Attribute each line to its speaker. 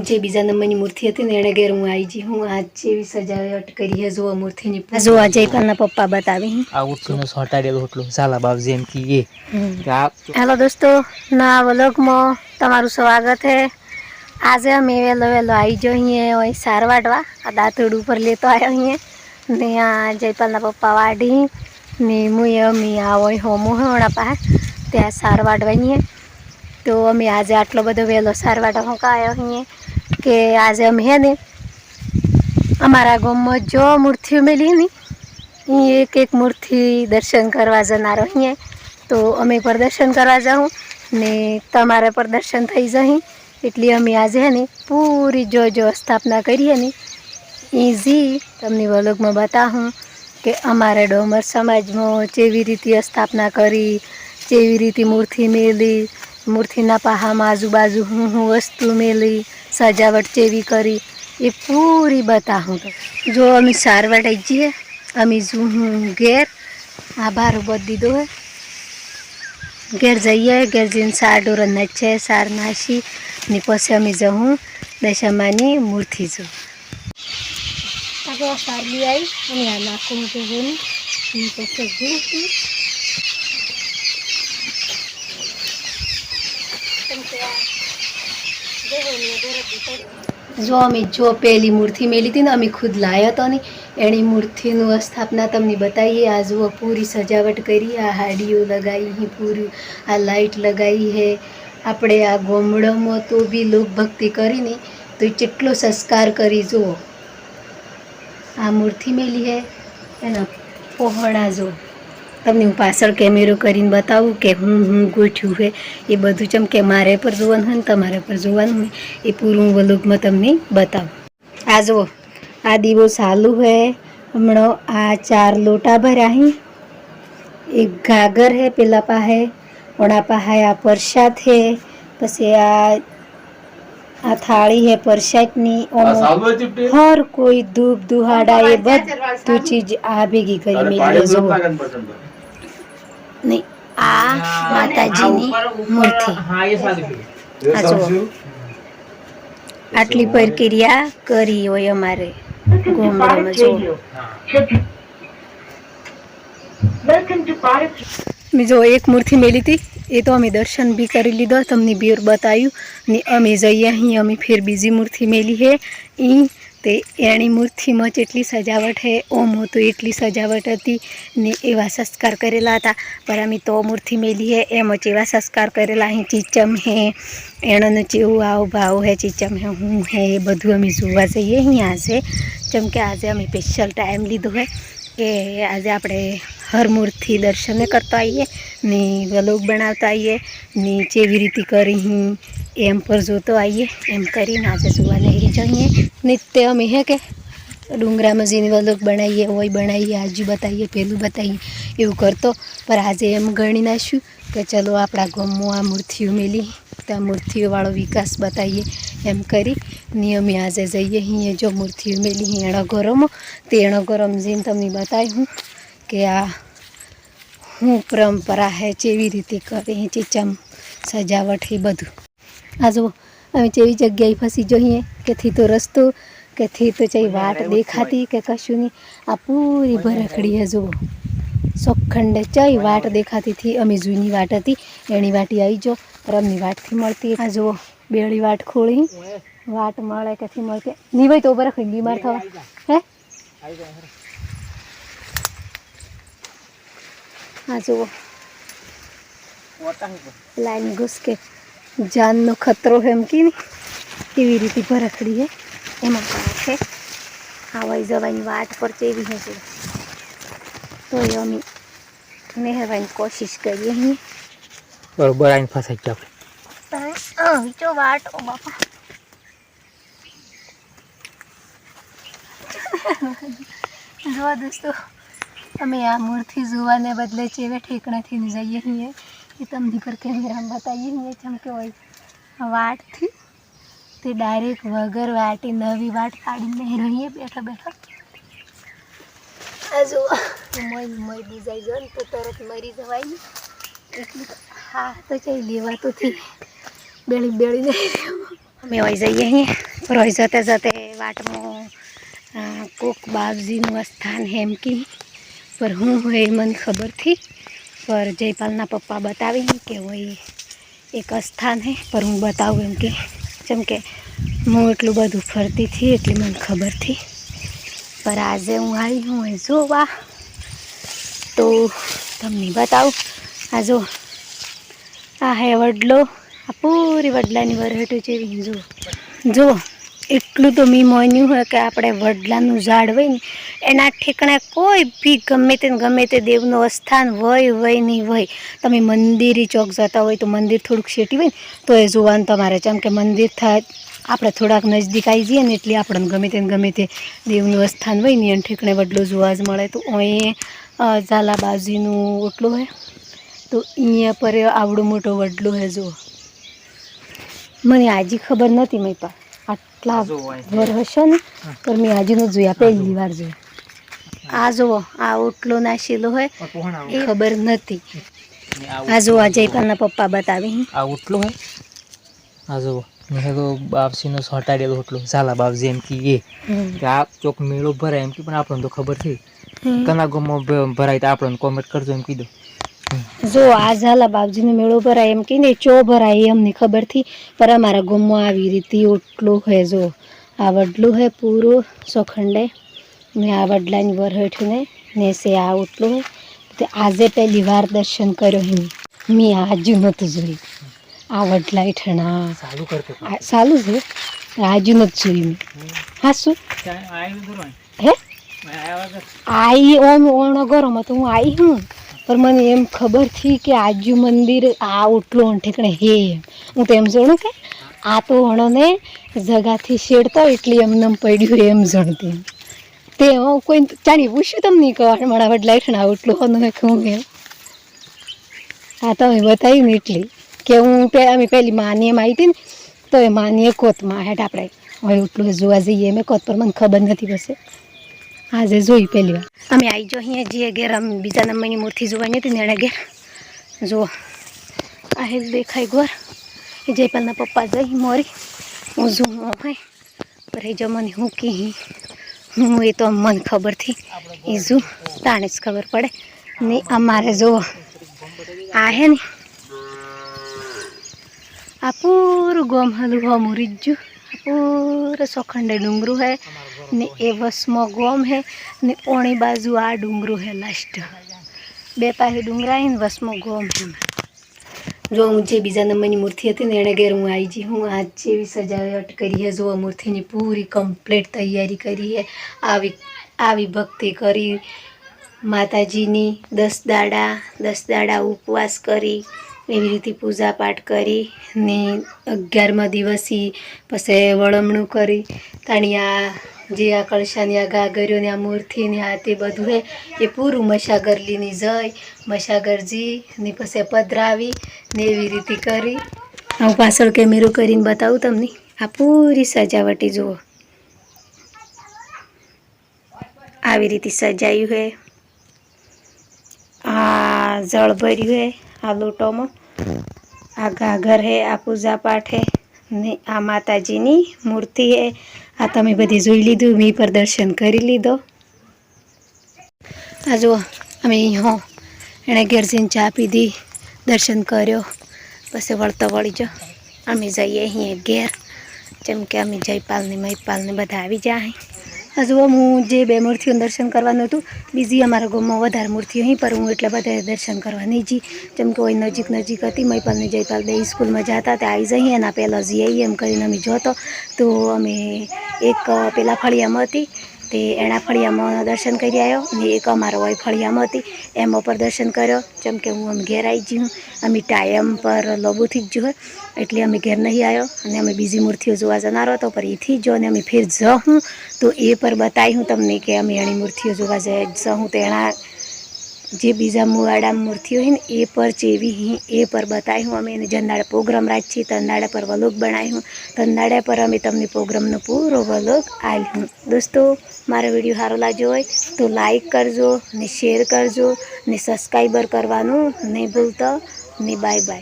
Speaker 1: હું જે બીજા નંબરની મૂર્તિ હતી ને એણે ઘેર હું આવી જી હું આજ જેવી સજાવટ કરી છે જો આ મૂર્તિની આ જો આ જયપાલના પપ્પા બતાવી
Speaker 2: આ ઉઠીને સોટાડેલો એટલો ઝાલા બાપ જેમ કે એ
Speaker 1: હેલો દોસ્તો ના વ્લોગમાં તમારું સ્વાગત હે. આજે અમે વહેલો વહેલો આવી જો અહીંયા હોય સાર વાટવા આ દાંતડ ઉપર લેતો આવ્યો અહીંયા ને આ જયપાલના પપ્પા વાઢી ને હું અમે આ હોય હોમો હોણા પાસે ત્યાં સાર અહીંયા હે. તો અમે આજે આટલો બધો વહેલો સાર વાટવા આવ્યો અહીંયા કે આજે અમે હે ને અમારા ગામમાં જો મૂર્તિઓ મેલી ને એ એક એક મૂર્તિ દર્શન કરવા જનારો અહીંયા. તો અમે પ્રદર્શન કરવા જાઉં ને તમારે પ્રદર્શન થઈ જઅહીં એટલે અમે આજે હે ને પૂરી જો જો સ્થાપના કરીએ ને ઇઝી તમને વલોગમાં બતાવું કે અમારે ડોમર સમાજમાં કેવી રીતે સ્થાપના કરી કેવી રીતે મૂર્તિ મેલી મૂર્તિના પાહામાં આજુબાજુ હું હું વસ્તુ મેલી, સજાવટ કેવી કરી, એ પૂરી બતાવું તો. જો અમે સારવાટ જઈએ, અમે જું હું ઘેર આ બાર બધ દીધો હોય. ઘેર જઈએ, ઘેર જઈને સાર ડોર નાચે, સાર નાસી, ને પછી અમે જવું દશામાની મૂર્તિ જો. સાર લઈ આવી અને આ નાખું તો જોઈને પછી જો અમે જો પહેલી મૂર્તિ મેલી હતી ને, અમે ખુદ લાયો હતો ને, એની મૂર્તિનું સ્થાપના તમને બતાવીએ. આ જુઓ, પૂરી સજાવટ કરી, આ હાડીઓ લગાવી હી, પૂરી, આ લાઈટ લગાવી હે. આપણે આ ગોમડામાં તો બી લોકભક્તિ કરીને તો કેટલો સંસ્કાર કરી, જુઓ. આ મૂર્તિ મેલી હે, એના પહોળા જો તમને હું પાછળ કેમેરો કરીને બતાવું કે હું હું ગોઠ્યું છે. એ બધું ચમ કે મારે પર જોવાનું હોય ને તમારે પર જોવાનું હોય. એ પૂરું વલુકમાં તમને બતાવું. આ જુઓ આ દીવો સાલું છે. હમણાં આ ચાર લોટા ભર્યા અહીં એક ઘાગર હે પેલા પાસે ઓણા પાસે આ પ્રસાદ હે પછી આ આ થાળી હે પ્રસાદની. હર કોઈ ધૂપ દુહાડા એ બધું ચીજ આ ભેગી કરી જુઓ. નહીં આ માતાજીની મૂર્તિ. આ જુઓ. આટલી પ્રક્રિયા કરી હોય અમારે ગોમડામાં જો મેં જો એક મૂર્તિ મેલી હતી, એ તો અમે દર્શન બી કરી લીધો, તમને બી બતાવ્યું. ને અમે જઈએ અહીં, અમે ફેર બીજી મૂર્તિ મેલી હે. એ તે એની મૂર્તિમાં જેટલી સજાવટ છે ઓમ હતું એટલી સજાવટ હતી ને એવા સંસ્કાર કરેલા હતા. પણ અમે તો મૂર્તિ મેલી હે, એમ જ એવા સંસ્કાર કરેલા. અહીં ચીચમ હે, એણનું જેવું આવ ભાવ હે, ચીચમ હે, હું હે એ બધું અમે જોવા જઈએ. અહીંયા આજે જેમ કે આજે અમે સ્પેશિયલ ટાઈમ લીધો હોય કે આજે આપણે હર મૂર્તિ દર્શન કરતા આવીએ ને વ્લોગ બનાવતા આવીએ ને જેવી રીતે કરી હું એમ પર જોતો આવીએ એમ કરીને આજે જોવા નહીં જઈએ. નિત્ય અમે હે કે ડુંગરામાં જઈને વલોક બનાવીએ, હોય બનાવીએ, આજુ બતાવીએ, પેલું બતાવીએ, એવું કરતો. પણ આજે એમ ગણી નાખ્યું કે ચલો આપણા ગામમાં આ મૂર્તિઓ મેલી, તો આ મૂર્તિઓવાળો વિકાસ બતાવીએ એમ કરી. ને આજે જઈએ અહીંયા, જો મૂર્તિઓ મેલી એણો ગરમો તે એણો ગરમ જઈને તમને બતાવી હું કે આ હું પરંપરા હે કેવી રીતે કરે હે ચીચમ સજાવટ એ બધું. આ જુઓ અમે જેવી જગ્યાએ ફસી જોઈએ કેથી તો રસ્તો કેથી તો ચઈ વાટ દેખાતી કે કશું નહીં આ પૂરી ભરખડી હે જુઓ. સોખંડે ચઈ વાટ દેખાતી હતી અમે જૂની વાટ હતી એની વાટી આવી જો રમની વાટથી મળતી. આ જુઓ બેળી વાટ ખોળી વાટ મળે કેથી મળતી. નહીં ભાઈ તો બરખડી બીમાર થવા. હે? આ જુઓ. લાઈન ઘૂસ કે જાનનો ખતરો એમ કે ને રીતે ભરખડી છે એમાં પણ છે. આવાઈ જવાની વાત પર ચેવી હશે? તો એ અમે નહેરવાની કોશિશ કરીએ અહીં
Speaker 2: બરોબર આવીને ફસાઈ ગયા આપણે.
Speaker 1: વિચો વાટ ઓ બાપા. જો દોસ્તો અમે આ મૂર્તિ જોવાને બદલે ચેવે ઠેકણાથી જઈએ છીએ એ તમને પર કેમેરામાં બતાવીએ ને જેમ કે હોય. વાટથી તે ડાયરેક્ટ વગર વાટી, નવી વાટ કાઢીને રહીએ બેઠા બેઠા. આ જો મય મય બીજાઈ ને તો તરત મરી જવાય ને. હા, તો ચાઈ લેવા તો થી બેળી બેળી અમે હોય જઈએ અહીં રોઈ જતે જતે વાટમાં કોક બાપજીનું સ્થાન હેમકી પર હું હોય મને ખબરથી પર જયપાલના પપ્પા બતાવીને કે હોય એક સ્થાન હે, પર હું બતાવું એમ કે, જેમ કે હું એટલું બધું ફરતી હતી એટલી મને ખબરથી પર આજે હું આવી હું એ જોવા. તો તમને બતાવું, આ જો, આ હે વડલો, આ પૂરી વડલાની વરહટું જેવી જો જો એટલું તો મી મોન્યું હોય કે આપણે વડલાનું ઝાડ હોય ને, એના ઠેકણે કોઈ બી ગમે તે ગમે તે દેવનું અસ્થાન હોય હોય નહીં હોય. તમે મંદિરે ચોક જતા હોય તો મંદિર થોડુંક શેટી હોય ને, તો એ જોવાનું તમારે. જેમ કે મંદિર થાય, આપણે થોડાક નજદીક આવી જઈએ ને એટલે આપણને ગમે તે ગમે તે દેવનું અસ્થાન હોય ને, એને ઠેકણે વડલો જોવા જ મળે. તો અહીં ઝાલાબાજીનું ઓટલું હોય તો અહીંયા પર આવડો મોટો વડલો હે, જુઓ. મને આજી ખબર નથી મેં પા આટલા વર હશે ને પણ મેં આજનો જોયા પહેલી વાર જોયા આ જુઓ આ ઓટલો નાશેલો હોય એ ખબર નથી. આ જુઓ આ જયપાલના પપ્પા બતાવી
Speaker 2: આ ઓટલો હે? આ જુઓ મેં તો બાપસીનો હટાડેલો ઉટલો ઝાલા બાપજી એમ કે એ કે આ ચોક મેળો ભરાય એમ કે પણ આપણને તો ખબર થઈ કના ગામમાં ભરાય તો આપણને કોમેન્ટ કરજો એમ કીધું
Speaker 1: જો આ ઝાલા બાપજીનો મેળો ભરાય એમ કહીને ચો ભરાય અમને ખબર ખબરથી. પર અમારા ગામમાં આવી રીતે ઓટલું હે જો. આ વડલું હે પૂરું સોખંડે. ને આ વડલાની વર હેઠું ને સે આ ઓટલું હે. તે આજે પહેલી વાર દર્શન કર્યો હે મેં આજુ નહોતું જોયું. આ વડલા આ સારું છે? આજુ નથી જોયું મેં. હા શું? હે? આઈ ઓમ ઓણો ગરમ તો હું આઈ હું. પણ મને એમ ખબર થઈ કે આજુ મંદિર આ ઓટલો ઠેકણે હે. હું તો એમ જાણું કે આ તો હણોને જગાથી શેડતા એટલે એમને એમ પડ્યું એમ જણતી. તે હું કોઈ જાણી પૂછ્યું તમને કે મારા વડલા હેઠણા ઓટલો હોનો કહું એમ? હા તમે બતાવ્યું ને એટલી કે હું અમે પહેલી માની એમ આવી હતી ને તો એ માની કોતમાં હેઠ આપણે. હવે એટલું જોવા જઈએ મેં કોત પર મને ખબર નથી પછી. આજે જોઈ પહેલી વાર. અમે આવી જો અહીંયા જઈએ ઘેર, અમે બીજા નંબરની મૂર્તિ જોવાની હતી ને એણે ઘેર. જુઓ આ હે દેખાય ઘર. એ જયપાલના પપ્પા જઈ મોરી. હું જોઉં હોય. પર જો મને હું કે હું? એ તો મને ખબરથી એ જો, તાણે જ ખબર પડે. ને અમારે જુઓ આ હે ને. આ પૂરું ગોમ હલું હમું રીજ્યું આ પૂરું, સોખંડે ડુંગરું હે, ને એ વસમો ગોમ હે, ને ઓણી બાજુ આ ડુંગરું હે લાસ્ટ બે પાસે ડુંગરા ને વસમો ગોમ હે. જો હું જે બીજા નંબરની મૂર્તિ હતી ને, એણે ઘેર હું આવી જઈ હું આજ જેવી સજાવટ કરી હે, જો મૂર્તિની પૂરી કમ્પ્લીટ તૈયારી કરી હે. આવી આવી ભક્તિ કરી, માતાજીની દસ દાડા દસ દાડા ઉપવાસ કરી એવી રીતે પૂજા પાઠ કરી ને અગિયારમા દિવસી પછી વળમણું કરી. તાણિયા જે આ કળશાની આ ગાગરીઓની આ મૂર્તિ ને આ તે બધું હે, એ પૂરું મશાગરલીની જઈ મશાગરજી ને પછી પધરાવી ને એવી રીતે કરી. હું પાછળ કેમેરો કરીને બતાવું તમને. આ પૂરી સજાવટી જુઓ. આવી રીતે સજાયું હે. આ જળ ભર્યું હે, આ લોટોમાં. આ ઘાઘર હે, આ પૂજા પાઠ હે, ને આ માતાજીની મૂર્તિ હે. આ તમે બધી જોઈ લીધું, મી પર દર્શન કરી લીધો. આ જુઓ, અમે હો, એણે ઘેર જઈને ચા પીધી, દર્શન કર્યો, પછી વળતો વળી જો, અમે જઈએ અહીં ઘેર. જેમ કે અમે જયપાલને મહિપાલને બધા આવી જાય. હજુ હું જે બે મૂર્તિઓનું દર્શન કરવાનું હતું, બીજી અમારા ગામમાં વધારે મૂર્તિઓ અહીં પર હું એટલે બધા દર્શન કરવા નહીં જી. જેમ કે હોય નજીક નજીક હતી મહીપાલને જયપાલ બે સ્કૂલમાં જતા તે આવી જઈએ એના પહેલાં જઈએ એમ કરીને અમે જોતો. તો અમે એક પેલા ફળિયામાં હતી તે એના ફળિયામાં દર્શન કરી આવ્યો અને એક અમારો હોય ફળિયામાં હતી. એમાં પર દર્શન કર્યો. જેમ કે હું અમે ઘેર આવી જઉં અમે ટાઈમ પર લોબુથી જ જો એટલે અમે ઘેર નહીં આવ્યો. અને અમે બીજી મૂર્તિઓ જોવા જનારો હતો, પણ એથી જો અને અમે ફેર જહું, તો એ પર બતાવી હું તમને કે અમે એની મૂર્તિઓ જોવા જઈ જહું. તો એના જે બીજા મુવાડા મૂર્તિઓ હોય ને, એ પર જેવી હી, એ પર બતાવી હું. અમે એને જંદાડે પ્રોગ્રામ રાખીએ તંદાડે પર વલોગ બનાવી હું. તંદાડે પર અમે તમને પ્રોગ્રામનો પૂરો વલોગ હું. દોસ્તો, મારો વીડિયો સારો લાગ્યો હોય તો લાઈક કરજો ને શેર કરજો ને સબસ્ક્રાઈબર કરવાનું નહીં ભૂલતો ને બાય બાય